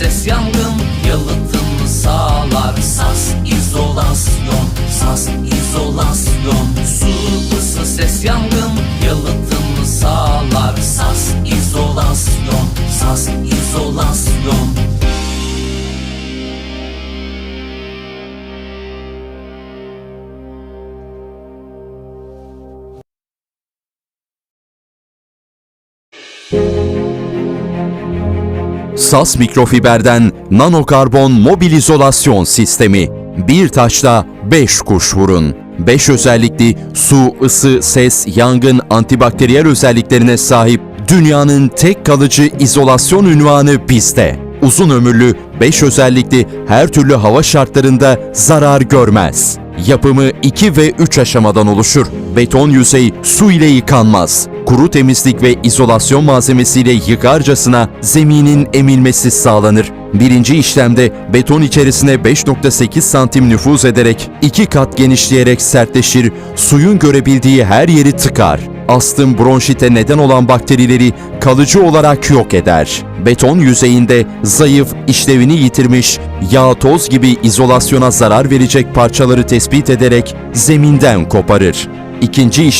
ses yangın yalıtımı sağlar. Sas izolasyon, sas izolasyon. Su ısı ses yangın yalıtımı sağlar. Sas izolasyon, sas izolasyon SAS mikrofiberden nanokarbon mobil izolasyon sistemi. Bir taşla 5 kuş vurun. 5 özellikli su, ısı, ses, yangın, antibakteriyel özelliklerine sahip dünyanın tek kalıcı izolasyon ünvanı bizde. Uzun ömürlü 5 özellikli her türlü hava şartlarında zarar görmez. Yapımı 2 ve 3 aşamadan oluşur. Beton yüzey su ile yıkanmaz. Kuru temizlik ve izolasyon malzemesiyle yıkarcasına zeminin emilmesi sağlanır. Birinci işlemde beton içerisine 5.8 santim nüfuz ederek iki kat genişleyerek sertleşir, suyun görebildiği her yeri tıkar. Astım bronşite neden olan bakterileri kalıcı olarak yok eder. Beton yüzeyinde zayıf, işlevini yitirmiş, yağ toz gibi izolasyona zarar verecek parçaları tespit ederek zeminden koparır. İkinci işlem